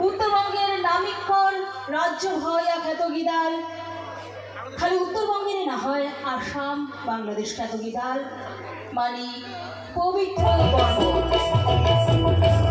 উত্তরবঙ্গের নামিক্ষণ রাজ্য হয় খ্যাত গিদাল খালি উত্তরবঙ্গেরই না হয় আসাম, বাংলাদেশ খ্যাত গিদাল মানে পবিত্র পর্ব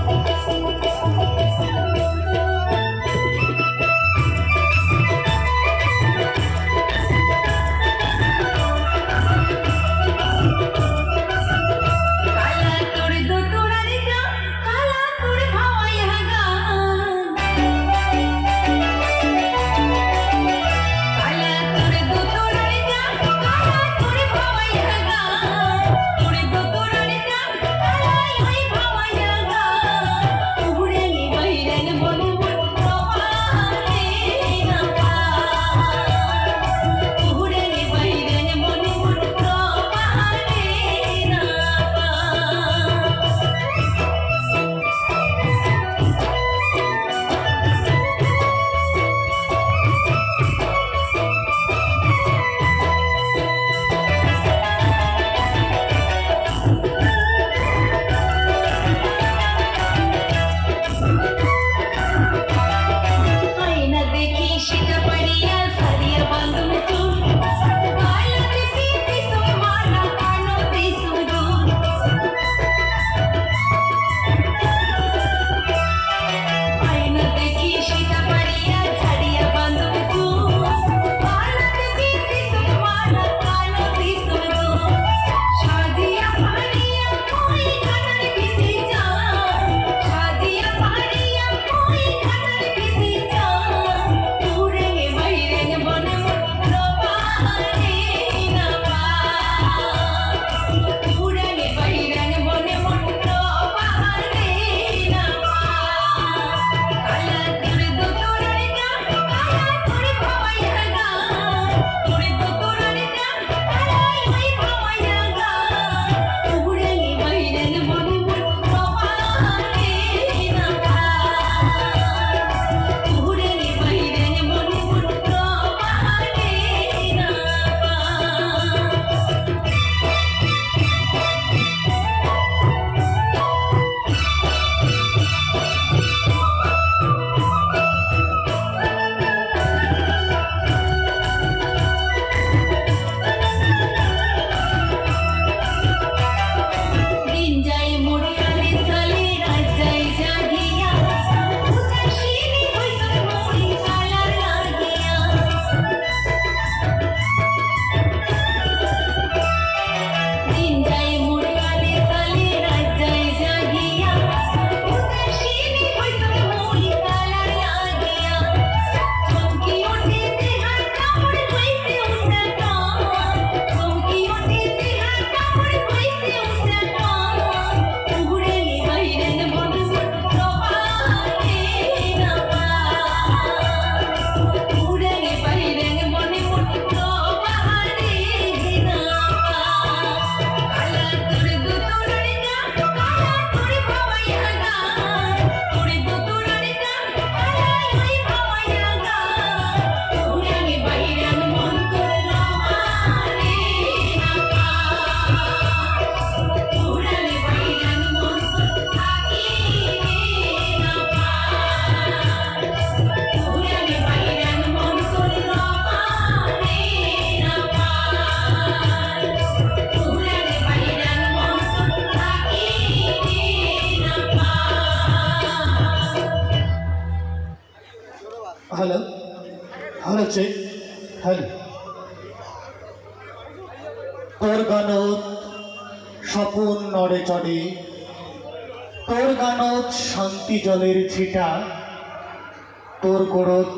হ্যালো হ্যালো চেক হ্যালো তোর গানত স্বপন নড়ে চড়ে। তোর গানত শান্তি জলের ছিটা। তোর গোড়ত